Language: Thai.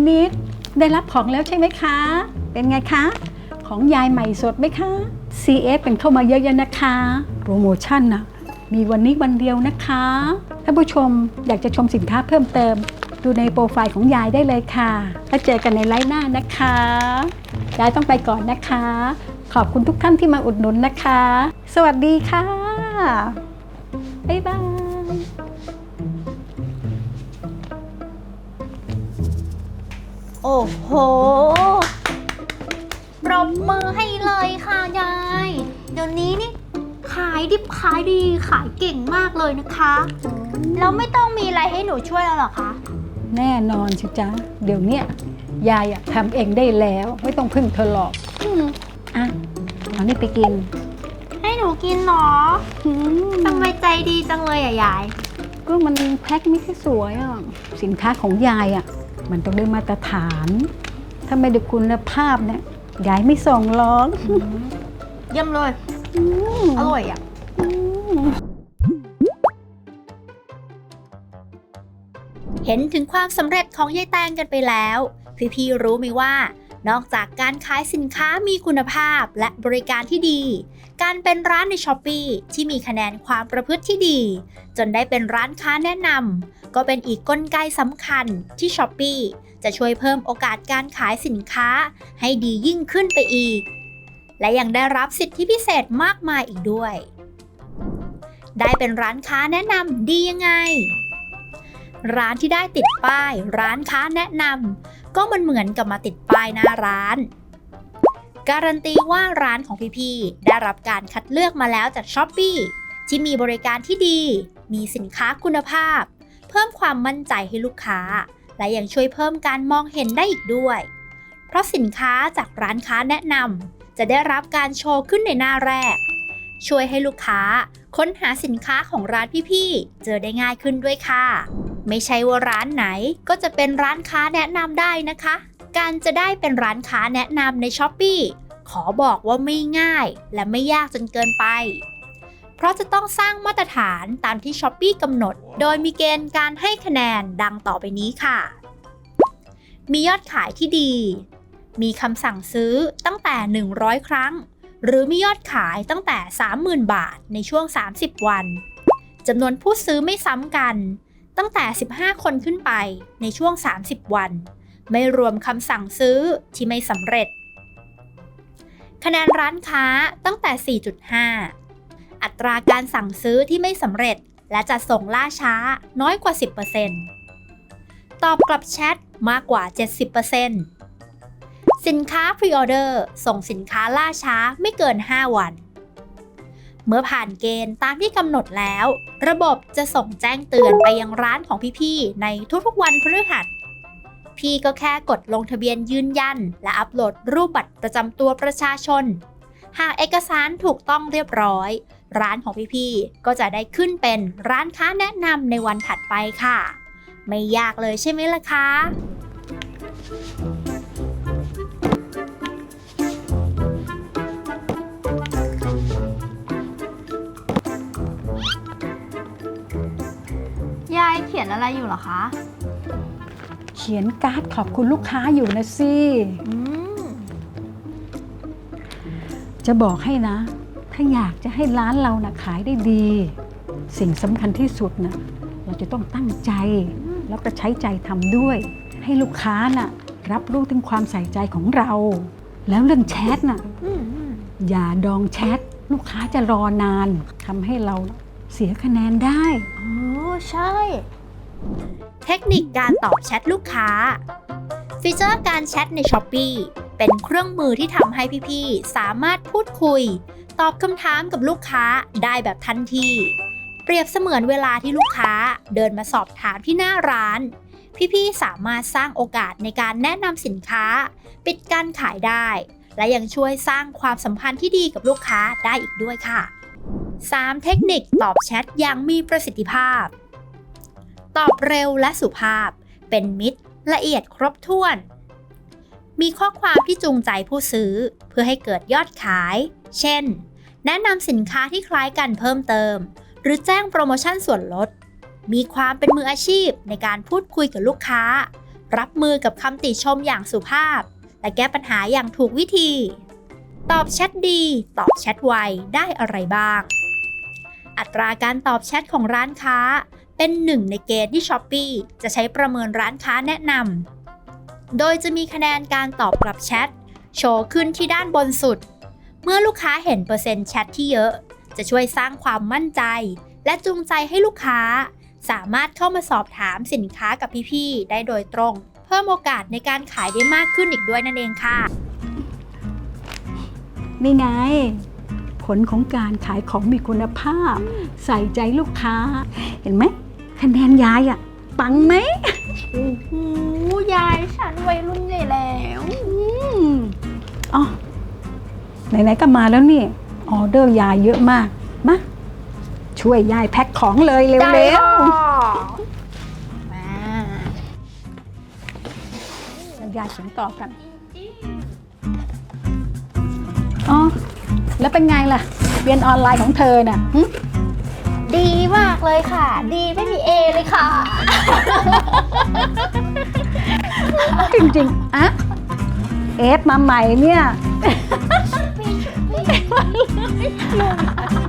คุณนิดได้รับของแล้วใช่ไหมคะ เป็นไงคะ ของยายใหม่สดไหมคะ CF เป็นเข้ามาเยอะๆนะคะ โปรโมชั่นนะมีวันนี้วันเดียวนะคะท่านผู้ชมอยากจะชมสินค้าเพิ่มเติม ดูในโปรไฟล์ของยายได้เลยค่ะแล้วเจอกันในไลฟ์หน้านะคะยายต้องไปก่อนนะคะ ขอบคุณทุกท่านที่มาอุดหนุนนะคะ สวัสดีค่ะบ๊ายบาย โอ้โห ปรบมือให้เลยค่ะยาย เดี๋ยวนี้นี่ขายดิบขายดีขายเก่งมากเลยนะคะ แล้วไม่ต้องมีอะไรให้หนูช่วยแล้วเหรอคะ แน่นอนสิจ๊ะ เดี๋ยวเนี้ยยายอะทำเองได้แล้ว ไม่ต้องพึ่งเธอหรอกอืมอะเอานี่ไปกิน ให้หนูกินเหรออืมทำไมใจดีจังเลยอะยาย ก็มันแพ็คไม่ค่อยสวยอะ สินค้าของยายอะ มันต้องได้มาตรฐาน ถ้าไม่ได้คุณภาพเนี่ยยายไม่ส่งหรอกเยี่ยมเลยอืมอร่อยอะอืมเห็นถึงความสำเร็จของยายแตงกันไปแล้ว พี่ๆรู้ไหมว่า นอกจากการขายสินค้ามีคุณภาพและบริการที่ดี การเป็นร้านในช้อปปีที่มีคะแนนความประพฤติที่ดี จนได้เป็นร้านค้าแนะนำก็เป็นอีกกลไกสำคัญที่ช้อปปีจะช่วยเพิ่มโอกาสการขายสินค้าให้ดียิ่งขึ้นไปอีก และยังได้รับสิทธิพิเศษมากมายอีกด้วย ได้เป็นร้านค้าแนะนำดียังไงร้านที่ได้ติดป้าย ร้านค้าแนะนำ ก็มันเหมือนกับมาติดป้ายหน้าร้าน การันตีว่าร้านของพี่ๆได้รับการคัดเลือกมาแล้วจากช้อปปีที่มีบริการที่ดี มีสินค้าคุณภาพ เพิ่มความมั่นใจให้ลูกค้า และยังช่วยเพิ่มการมองเห็นได้อีกด้วย เพราะสินค้าจากร้านค้าแนะนำจะได้รับการโชว์ขึ้นในหน้าแรก ช่วยให้ลูกค้าค้นหาสินค้าของร้านพี่ๆ เจอได้ง่ายขึ้นด้วยค่ะ ไม่ใช่ว่าร้านไหนก็จะเป็นร้านค้าแนะนำได้นะคะ การจะได้เป็นร้านค้าแนะนำใน s h อ p e e ขอบอกว่าไม่ง่ายและไม่ยากจนเกินไป เพราะจะต้องสร้างมาตรฐานตามที่ s h อ p e e กำหนด โดยมีเกณฑ์การให้คะแนนดังต่อไปนี้ค่ะ มียอดขายที่ดี มีคำสั่งซื้อตั้งแต่ 100 ครั้ง หรือมียอดขายตั้งแต่ 30,000 บาทในช่วง 30 วันจำนวนผู้ซื้อไม่ซ้ำกัน ตั้งแต่ 15 คนขึ้นไปในช่วง 30 วัน ไม่รวมคำสั่งซื้อที่ไม่สำเร็จ คะแนนร้านค้าตั้งแต่ 4.5 อัตราการสั่งซื้อที่ไม่สำเร็จและจัดส่งล่าช้าน้อยกว่า 10%ตอบกลับแชทมากกว่า 70%สินค้าพรีออเดอร์ส่งสินค้าล่าช้าไม่เกิน 5 วัน เมื่อผ่านเกณฑ์ตามที่กำหนดแล้ว ระบบจะส่งแจ้งเตือนไปยังร้านของพี่ๆในทุกๆวันพฤหัสพี่ก็แค่กดลงทะเบียนยืนยัน และอัปโหลดรูปบัตรประจำตัวประชาชน หากเอกสารถูกต้องเรียบร้อย ร้านของพี่ๆก็จะได้ขึ้นเป็นร้านค้าแนะนำในวันถัดไปค่ะ ไม่ยากเลยใช่ไหมล่ะคะ ขียนอะไรอยู่เหรอคะ เขียนการ์ดขอบคุณลูกค้าอยู่นะสิ อืม จะบอกให้นะ ถ้าอยากจะให้ร้านเรานะขายได้ดี สิ่งสำคัญที่สุดนะเราจะต้องตั้งใจ แล้วก็ใช้ใจทำด้วย ให้ลูกค้าน่ะ รับรู้ถึงความใส่ใจของเรา แล้วเรื่องแชทน่ะ อืมอืมอย่าดองแชท ลูกค้าจะรอนานทำให้เราเสียคะแนนได้ โอ้ใช่ เทคนิคการตอบแชทลูกค้า ฟีเจอร์การแชทใน s h อ p e e เป็นเครื่องมือที่ทำให้พี่ๆ สามารถพูดคุย ตอบคำถามกับลูกค้าได้แบบทันที เปรียบเสมือนเวลาที่ลูกค้าเดินมาสอบถามที่หน้าร้าน พี่ๆ สามารถสร้างโอกาสในการแนะนำสินค้า ปิดการขายได้ และยังช่วยสร้างความสัมพันธ์ที่ดีกับลูกค้าได้อีกด้วยค่ะ 3. เทคนิคตอบแชทอย่างมีประสิทธิภาพ ตอบเร็วและสุภาพ เป็นมิตร ละเอียดครบถ้วน มีข้อความที่จูงใจผู้ซื้อเพื่อให้เกิดยอดขาย เช่น แนะนำสินค้าที่คล้ายกันเพิ่มเติม หรือแจ้งโปรโมชั่นส่วนลด มีความเป็นมืออาชีพในการพูดคุยกับลูกค้า รับมือกับคำติชมอย่างสุภาพ และแก้ปัญหาอย่างถูกวิธี ตอบแชทดี ตอบแชทไว ได้อะไรบ้าง อัตราการตอบแชทของร้านค้า เป็นหนึ่งในเกณฑ์ที่ s h อ p e e จะใช้ประเมินร้านค้าแนะนำ โดยจะมีคะแนนการตอบกลับแชท โชว์ขึ้นที่ด้านบนสุด เมื่อลูกค้าเห็นเปอร์เซ็นต์แชทที่เยอะ จะช่วยสร้างความมั่นใจ และจูงใจให้ลูกค้า สามารถเข้ามาสอบถามสินค้ากับพี่ๆ ได้โดยตรง เพิ่มโอกาสในการขายได้มากขึ้นอีกด้วยนั่นเองค่ะ นี่ไง ผลของการขายของมีคุณภาพ ใส่ใจลูกค้า เห็นไหม คะแนนยายอะปังไหมโอ้โหยายฉันวัยรุ่นใหญ่แล้วอืมอ๋อไหนๆก็มาแล้วนี่ออเดอร์ยายเยอะมากมาช่วยยายแพ็คของเลยเร็วได้ๆค่ะมาแล้วยายเขียนต่อกันอ๋อแล้วเป็นไงล่ะ เรียนออนไลน์ของเธอน่ะหึดีมาก เลยค่ะ ดีไม่มีเอเลยค่ะ จริงๆอะเอฟมาใหม่เนี่ยลุง